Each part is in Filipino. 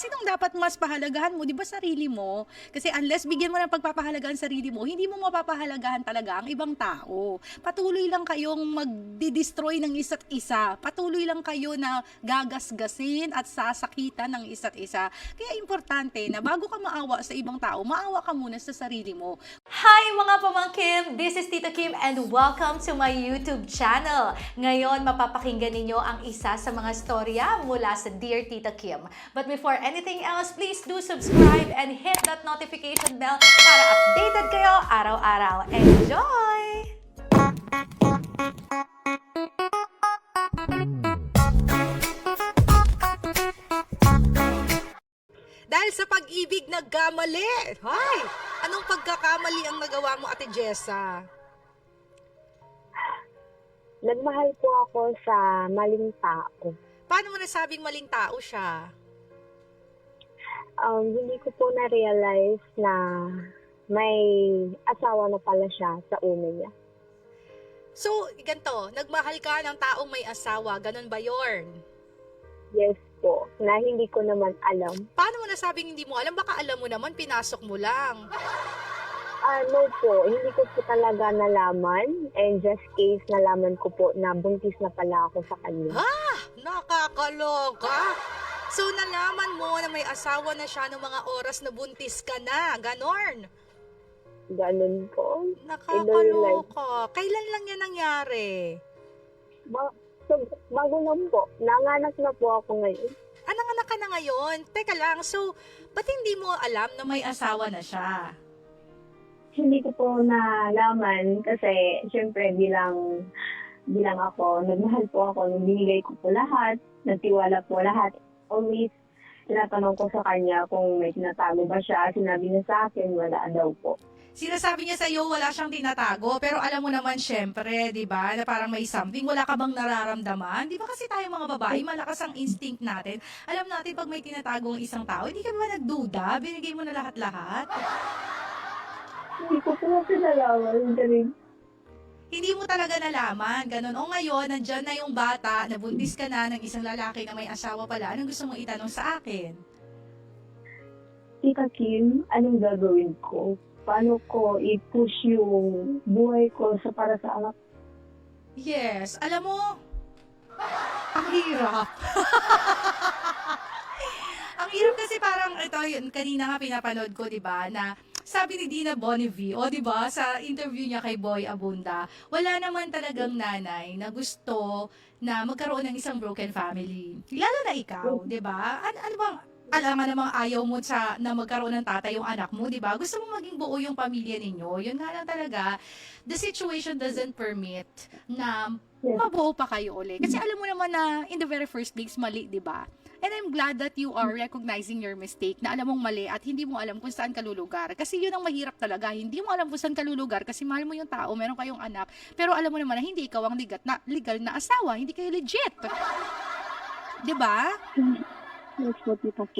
Sinong dapat mas pahalagahan mo? Di ba sarili mo? Kasi unless bigyan mo ng pagpapahalagahan sarili mo, hindi mo mapapahalagahan talaga ang ibang tao. Patuloy lang kayong magdi-destroy ng isa't isa. Patuloy lang kayo na gagasgasin at sasakitan ng isa't isa. Kaya importante na bago ka maawa sa ibang tao, maawa ka muna sa sarili mo. Hi mga pamangkin! This is Tita Kim and welcome to my YouTube channel. Ngayon, mapapakinggan ninyo ang isa sa mga storya mula sa Dear Tita Kim. But before anything else, please do subscribe and hit that notification bell para updated kayo araw-araw. Enjoy! Dahil sa pag-ibig nagkamali. Hay! Anong pagkakamali ang nagawa mo, Ate Jessa? Nagmahal po ako sa maling tao. Paano mo nasabing maling tao siya? Um, hindi ko po na-realize na may asawa na pala siya sa ulo niya. So, ganito, nagmahal ka ng taong may asawa, ganun ba yorn? Yes po, na hindi ko naman alam. Paano mo nasabing hindi mo alam? Baka alam mo naman, pinasok mo lang. Ah, no po, hindi ko po talaga nalaman. And just case, nalaman ko po na buntis na pala ako sa kanya. Nakakaloka. So, nalaman mo na may asawa na siya ng mga oras na buntis ka na, ganon. Ganun po. Nakakaloka. Kailan lang yan nangyari? Ba- so, bago lang po, nanganak na po ako ngayon. Anong anak ka na ngayon? Teka lang, so, ba't hindi mo alam na may asawa na siya? Hindi ko po nalaman kasi syempre bilang bilang ako, nagmahal po ako, binigay ko po lahat, nagtiwala po lahat. Always tinatanong ko sa kanya kung may tinatago ba siya. Sinabi niya sa akin, wala daw po. Sinasabi niya sa iyo wala siyang tinatago, pero alam mo naman syempre, 'di ba, na parang may something, wala ka bang nararamdaman? 'Di ba kasi tayo mga babae, malakas ang instinct natin. Alam natin pag may tinatago ang isang tao, hindi ka ba nagduda? Binigay mo na lahat-lahat? Hindi ko po kasi nalaman. Ganun. Hindi mo talaga nalaman, ganun. O ngayon, nandyan na yung bata, nabuntis ka na ng isang lalaki na may asawa pala. Anong gusto mong itanong sa akin? Tita Kim, anong gagawin ko? Paano ko i-push yung buhay ko sa para sa anak Yes, alam mo, ang hirap. ang hirap kasi parang, ito yun, kanina nga pinapanood ko, di ba, na sabi ni Dina Bonnevie, o di ba, sa interview niya kay Boy Abunda, wala naman talagang nanay na gusto na magkaroon ng isang broken family. Lalo na ikaw, di ba? Ano, ano bang, alam nga namang ayaw mo sa, na magkaroon ng tatay yung anak mo, di ba? Gusto mo maging buo yung pamilya ninyo. Yun nga lang talaga, the situation doesn't permit na mabuo pa kayo uli. Kasi alam mo naman na in the very first place, mali, di ba? And I'm glad that you are recognizing your mistake na alam mong mali at hindi mo alam kung saan ka lulugar. Kasi yun ang mahirap talaga. Hindi mo alam kung saan ka lulugar kasi mahal mo yung tao, meron kayong anak, pero alam mo naman na hindi ikaw ang ligat na, legal na asawa, hindi kayo legit. Di ba?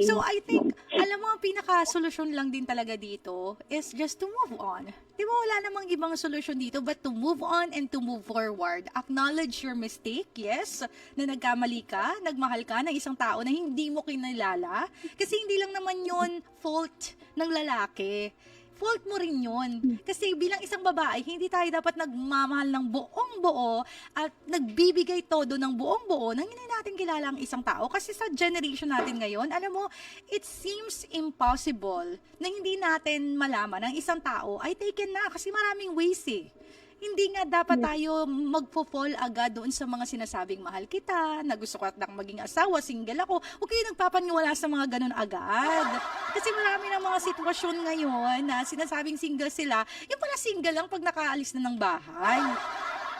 So I think, pinaka-solusyon lang din talaga dito is just to move on. Di ba wala namang ibang solusyon dito but to move on and to move forward. Acknowledge your mistake, yes, na nagkamali ka, nagmahal ka ng isang tao na hindi mo kinalala. Kasi hindi lang naman yon fault ng lalaki. Fault mo rin yun. Kasi bilang isang babae, hindi tayo dapat nagmamahal ng buong buo at nagbibigay todo ng buong buo nang hindi natin kilala ang isang tao. Kasi sa generation natin ngayon, alam mo, it seems impossible na hindi natin malaman ang isang tao ay taken na kasi maraming ways eh. Hindi nga dapat tayo magpo-fall agad doon sa mga sinasabing mahal kita, na gusto ko at maging asawa, single ako. Huwag kayo nagpapaniwala sa mga ganun agad. Kasi marami ng mga sitwasyon ngayon na sinasabing single sila, yung pala single lang pag nakaalis na ng bahay.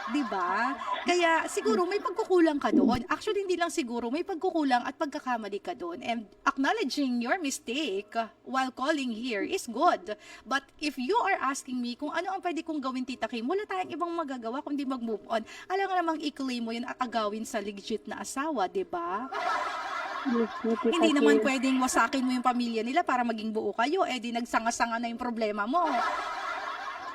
'Di ba? Kaya siguro may pagkukulang ka doon. Actually hindi lang siguro, may pagkukulang at pagkakamali ka doon. And acknowledging your mistake while calling here is good. But if you are asking me kung ano ang pwede kong gawin Tita Kim, wala tayong ibang magagawa kundi mag-move on. Alam nga namang i-claim mo yun at agawin sa legit na asawa, 'di ba? Yes Hindi naman pwedeng wasakin mo yung pamilya nila para maging buo kayo, eh di nagsanga-sanga na yung problema mo.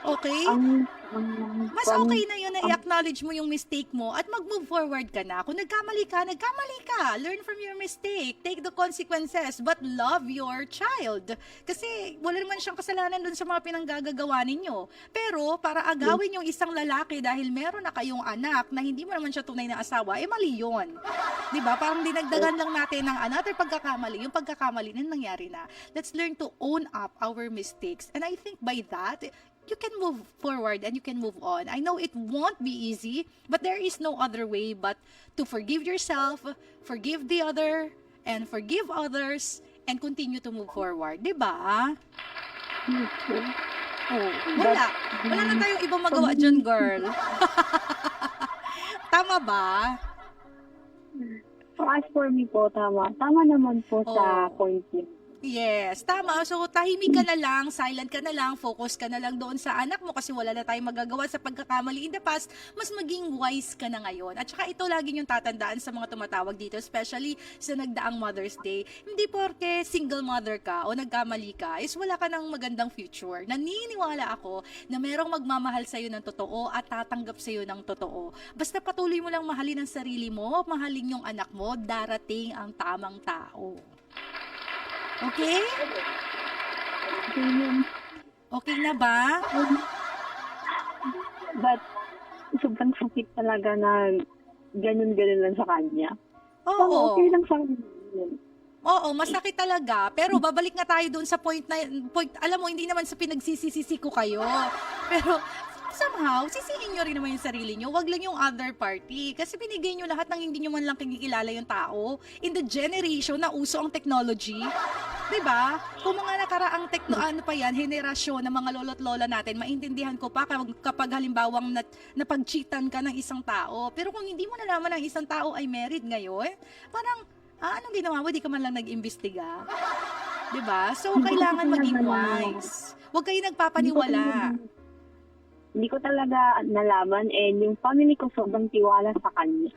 Okay? Ang, ang, Mas ang- okay na yun na i-acknowledge mo yung mistake mo at mag-move forward ka na. Kung nagkamali ka, nagkamali ka. Learn from your mistake. Take the consequences. But love your child. Kasi wala naman siyang kasalanan dun sa mga pinanggagawa ninyo. Pero para agawin yung isang lalaki dahil meron na kayong anak na hindi mo naman siya tunay na asawa, eh mali yun. Di ba? Parang dinagdagan lang natin ng another pagkakamali. Yung pagkakamali na nangyari na. Let's learn to own up our mistakes. And I think by that, you can move forward and you can move on. I know it won't be easy, but there is no other way but to forgive yourself, forgive the other, and forgive others, and continue to move forward. Di ba? Oh, wala. Wala na tayong ibang magawa dyan, girl. Tama ba? So as for me po, tama. Tama naman po sa Oo. point niyo. Yes, tama. So, tahimik ka na lang, silent ka na lang, focus ka na lang doon sa anak mo kasi wala na tayong magagawa sa pagkakamali in the past, mas maging wise ka na ngayon. At saka ito lagi yung tatandaan sa mga tumatawag dito, especially sa nagdaang Mother's Day. Hindi porke single mother ka o nagkamali ka, is wala ka ng magandang future. Naniniwala ako na merong magmamahal sa'yo ng totoo at tatanggap sa'yo ng totoo. Basta patuloy mo lang mahalin ang sarili mo, mahalin yung anak mo, darating ang tamang tao. Okay? Okay na ba? But, sobrang sakit talaga na ganun-ganun lang sa kanya. Oo. okay lang sa kanya. yun. Oo, masakit talaga. Pero babalik nga tayo doon sa point na point, alam mo hindi naman sa pinagsisisisi ko kayo. Pero somehow, sisihin nyo rin naman yung sarili nyo. Wag lang yung other party. Kasi binigay nyo lahat ng hindi nyo man lang kinikilala yung tao. In the generation na uso ang technology. 'Di ba? Kung mga nakaraang tekno ano pa yan, henerasyon ng mga lolo't lola natin, maintindihan ko pa kapag, kapag halimbawang nat, napag-cheatan ka ng isang tao. Pero kung hindi mo nalaman ang isang tao ay married ngayon, parang ah, anong ginawa mo? Di ka man lang nag-imbestiga. 'Di ba? So, kailangan maging wise. Huwag kayo nagpapaniwala. Hindi ko talaga nalaman and yung family ko sobrang tiwala sa kanya.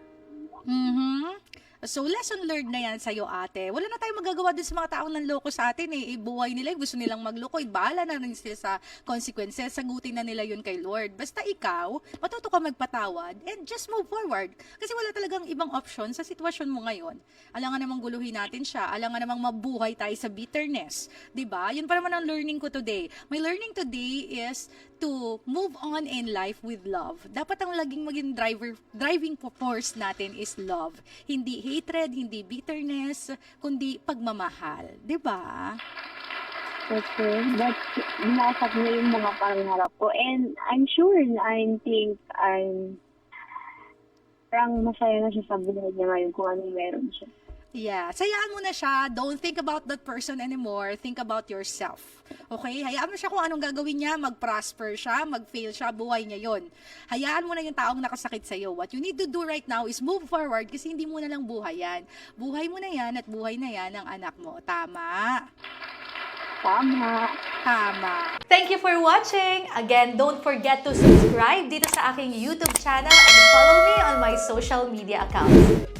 Mhm. So, lesson learned na yan sa'yo, ate. Wala na tayong magagawa dun sa mga taong nanloko sa atin eh. Ibuhay nila, gusto nilang magloko. Bahala na rin sila sa consequences. Sagutin na nila yun kay Lord. Basta ikaw, matuto ka magpatawad and just move forward. Kasi wala talagang ibang option sa sitwasyon mo ngayon. Alangan namang guluhin natin siya. Alangan namang mabuhay tayo sa bitterness. ba? Yun pa naman ang learning ko today. My learning today is to move on in life with love. Dapat ang laging maging driver driving force natin is love. Hindi hatred, hindi bitterness, kundi pagmamahal, ba? Okay, but binasag niya yung mga pangarap ko. And I'm sure, I think, I'm parang masaya na siya sa buhay niya ngayon kung ano meron siya. Yeah, sayaan mo na siya. Don't think about that person anymore. Think about yourself. Okay? Hayaan mo siya kung anong gagawin niya. Mag-prosper siya, mag-fail siya, buhay niya yon. Hayaan mo na yung taong nakasakit sa'yo. What you need to do right now is move forward kasi hindi mo na lang buhay yan. Buhay mo na yan at buhay na yan ng anak mo. Tama. Tama. Tama. Thank you for watching! Again, don't forget to subscribe dito sa aking YouTube channel and follow me on my social media accounts.